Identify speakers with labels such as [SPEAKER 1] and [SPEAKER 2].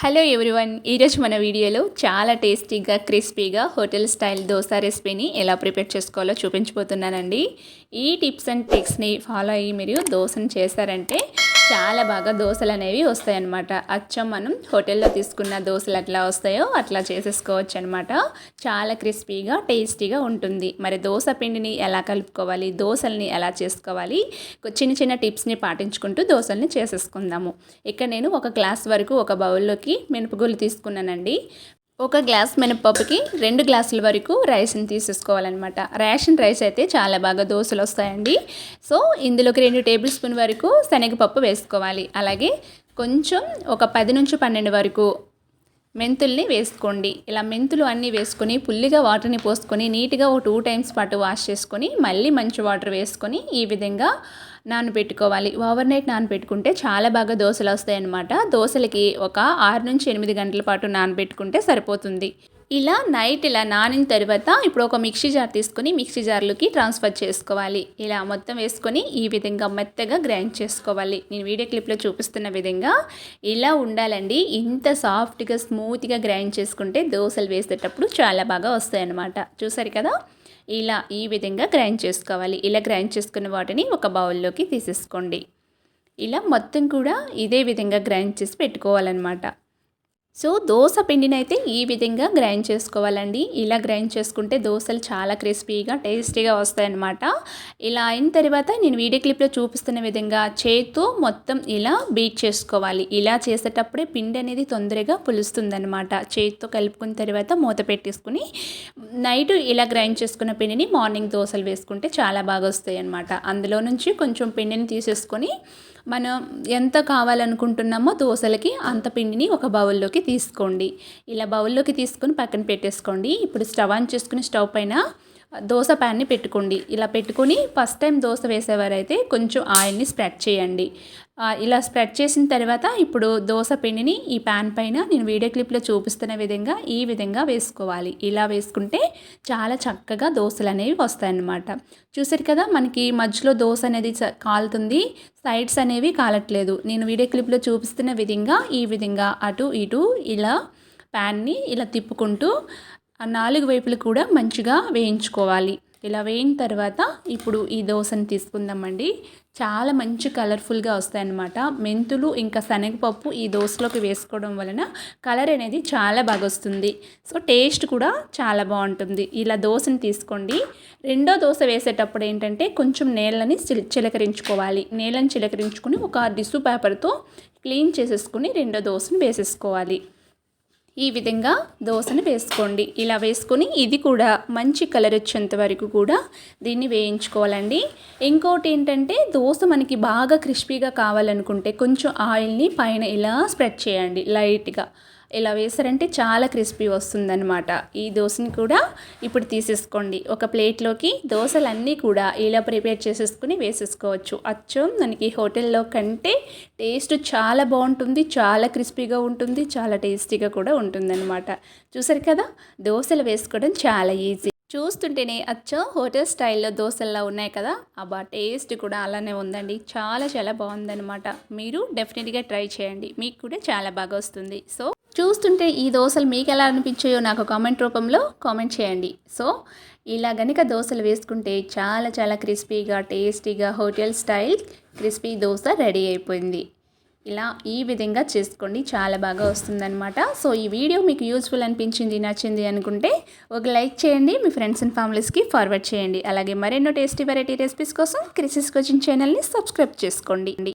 [SPEAKER 1] Hello everyone ఈరోజు మన వీడియోలో చాలా టేస్టీగా క్రిస్పీగా హోటల్ స్టైల్ దోశ రెసిపీని ఎలా ప్రిపేర్ చేసుకోవాలో చూపించబోతున్నానండి. ఈ టిప్స్ అండ్ ట్రిక్స్ని ఫాలో అయ్యి మీరు దోశను చేశారంటే చాలా బాగా దోశలు అనేవి వస్తాయన్నమాట. అచ్చం మనం హోటల్లో తీసుకున్న దోశలు ఎట్లా వస్తాయో అట్లా చేసేసుకోవచ్చు అనమాట చాలా క్రిస్పీగా టేస్టీగా ఉంటుంది. మరి దోశ పిండిని ఎలా కలుపుకోవాలి? దోశల్ని ఎలా చేసుకోవాలి? చిన్న చిన్న టిప్స్ని పాటించుకుంటూ దోశల్ని చేసేసుకుందాము. ఇక్కడ నేను ఒక గ్లాస్ వరకు ఒక బౌల్లోకి మినపగుళ్ళు తీసుకున్నానండి. ఒక గ్లాస్ మినపప్పుకి రెండు గ్లాసుల వరకు రైస్ని తీసేసుకోవాలన్నమాట. రేషన్ రైస్ అయితే చాలా బాగా దోశలు వస్తాయండి. సో ఇందులోకి రెండు టేబుల్ స్పూన్ వరకు శనగపప్పు వేసుకోవాలి. అలాగే కొంచెం ఒక పది నుంచి పన్నెండు వరకు మెంతుల్ని వేసుకోండి. ఇలా మెంతులు అన్నీ వేసుకొని పుల్లిగా వాటర్ని పోసుకొని నీట్గా ఒక టూ టైమ్స్ పాటు వాష్ చేసుకొని మళ్ళీ మంచి వాటర్ వేసుకొని ఈ విధంగా నానబెట్టుకోవాలి. ఓవర్ నైట్ నానబెట్టుకుంటే చాలా బాగా దోశలు వస్తాయి అన్నమాట దోశలకి ఒక ఆరు నుంచి ఎనిమిది గంటల పాటు నానబెట్టుకుంటే సరిపోతుంది. ఇలా నైట్ ఇలా నానిన తర్వాత ఇప్పుడు ఒక మిక్సీ జార్ తీసుకొని మిక్సీ జార్లోకి ట్రాన్స్ఫర్ చేసుకోవాలి. ఇలా మొత్తం వేసుకొని ఈ విధంగా మెత్తగా గ్రైండ్ చేసుకోవాలి. నేను వీడియో క్లిప్లో చూపిస్తున్న విధంగా ఇలా ఉండాలండి. ఇంత సాఫ్ట్గా స్మూత్గా గ్రైండ్ చేసుకుంటే దోశలు వేసేటప్పుడు చాలా బాగా వస్తాయన్నమాట. చూసారు కదా? ఇలా ఈ విధంగా గ్రైండ్ చేసుకోవాలి. ఇలా గ్రైండ్ చేసుకున్న వాటిని ఒక బౌల్లోకి తీసేసుకోండి. ఇలా మొత్తం కూడా ఇదే విధంగా గ్రైండ్ చేసి పెట్టుకోవాలన్నమాట. సో దోశ పిండిని అయితే ఈ విధంగా గ్రైండ్ చేసుకోవాలండి. ఇలా గ్రైండ్ చేసుకుంటే దోశలు చాలా క్రిస్పీగా టేస్టీగా వస్తాయన్నమాట. ఇలా అయిన తర్వాత నేను వీడియో క్లిప్లో చూపిస్తున్న విధంగా చేతితో మొత్తం ఇలా బీట్ చేసుకోవాలి. ఇలా చేసేటప్పుడే పిండి అనేది తొందరగా పులుస్తుందనమాట చేతితో కలుపుకున్న తర్వాత మూత పెట్టేసుకుని నైట్ ఇలా గ్రైండ్ చేసుకున్న పిండిని మార్నింగ్ దోశలు వేసుకుంటే చాలా బాగా వస్తాయి అనమాట అందులో నుంచి కొంచెం పిండిని తీసేసుకొని మనం ఎంత కావాలనుకుంటున్నామో దోశలకి అంత పిండిని ఒక బౌల్లోకి తీసుకోండి. ఇలా బౌల్లోకి తీసుకొని పక్కన పెట్టేసుకోండి. ఇప్పుడు స్టవ్ ఆన్ చేసుకుని స్టవ్ పైన దోశ ప్యాన్ని పెట్టుకోండి. ఇలా పెట్టుకొని ఫస్ట్ టైం దోశ వేసేవారైతే కొంచెం ఆయిల్ని స్ప్రెడ్ చేయండి. ఇలా స్ప్రెడ్ చేసిన తర్వాత ఇప్పుడు దోశ పిండిని ఈ ప్యాన్ పైన నేను వీడియో క్లిప్లో చూపిస్తున్న విధంగా ఈ విధంగా వేసుకోవాలి. ఇలా వేసుకుంటే చాలా చక్కగా దోశలు అనేవి వస్తాయన్నమాట. చూసారు కదా మనకి మధ్యలో దోశ అనేది కాలుతుంది. సైడ్స్ అనేవి కాలట్లేదు. నేను వీడియో క్లిప్లో చూపిస్తున్న విధంగా ఈ విధంగా అటు ఇటు ఇలా ప్యాన్ని ఇలా తిప్పుకుంటూ ఆ నాలుగు వైపులు కూడా మంచిగా వేయించుకోవాలి. ఇలా వేయిన తర్వాత ఇప్పుడు ఈ దోశని తీసుకుందామండి. చాలా మంచి కలర్ఫుల్గా వస్తాయన్నమాట. మెంతులు ఇంకా శనగపప్పు ఈ దోశలోకి వేసుకోవడం వలన కలర్ అనేది చాలా బాగా వస్తుంది. సో టేస్ట్ కూడా చాలా బాగుంటుంది. ఇలా దోశని తీసుకోండి. రెండో దోశ వేసేటప్పుడు ఏంటంటే కొంచెం నీళ్ళని చిలకరించుకోవాలి. నీళ్ళని చిలకరించుకొని ఒక టిష్యూ పేపర్తో క్లీన్ చేసేసుకుని రెండో దోశను వేసేసుకోవాలి. ఈ విధంగా దోశను వేసుకోండి. ఇలా వేసుకొని ఇది కూడా మంచి కలర్ వచ్చేంత వరకు కూడా దీన్ని వేయించుకోవాలండి. ఇంకోటి ఏంటంటే దోశ మనకి బాగా క్రిస్పీగా కావాలనుకుంటే కొంచెం ఆయిల్ని పైన ఇలా స్ప్రెడ్ చేయండి లైట్గా. ఇలా వేసారంటే చాలా క్రిస్పీ వస్తుందన్నమాట. ఈ దోశని కూడా ఇప్పుడు తీసేసుకోండి. ఒక ప్లేట్లోకి దోశలన్నీ కూడా ఇలా ప్రిపేర్ చేసేసుకుని వేసేసుకోవచ్చు. అచ్చం మనకి హోటల్లో కంటే టేస్ట్ చాలా బాగుంటుంది చాలా క్రిస్పీగా ఉంటుంది చాలా టేస్టీగా కూడా ఉంటుందన్నమాట. చూసారు కదా? దోశలు వేసుకోవడం చాలా ఈజీ. చూస్తుంటేనే అచ్చం హోటల్ స్టైల్లో దోశల్లో ఉన్నాయి కదా? అబ్బా టేస్ట్ కూడా అలానే ఉందండి. చాలా చాలా బాగుందనమాట మీరు డెఫినెట్గా ట్రై చేయండి. మీకు కూడా చాలా బాగా వస్తుంది. సో చూస్తుంటే ఈ దోశలు మీకు ఎలా అనిపించాయో నాకు కామెంట్ రూపంలో కామెంట్ చేయండి. సో ఇలా గనుక దోశలు వేసుకుంటే చాలా చాలా క్రిస్పీగా టేస్టీగా hotel style crispy dosa ready అయిపోయింది. ఇలా ఈ విధంగా చేసుకోండి చాలా బాగా వస్తుందన్నమాట. సో ఈ వీడియో మీకు యూస్ఫుల్ అనిపించింది నచ్చింది అనుకుంటే ఒక లైక్ చేయండి మీ ఫ్రెండ్స్ అండ్ ఫ్యామిలీస్కి ఫార్వర్డ్ చేయండి. అలాగే మరెన్నో టేస్టీ వెరైటీ రెసిపీస్ కోసం క్రిసిస్ కోచింగ్ ఛానల్ని సబ్స్క్రైబ్ చేసుకోండి.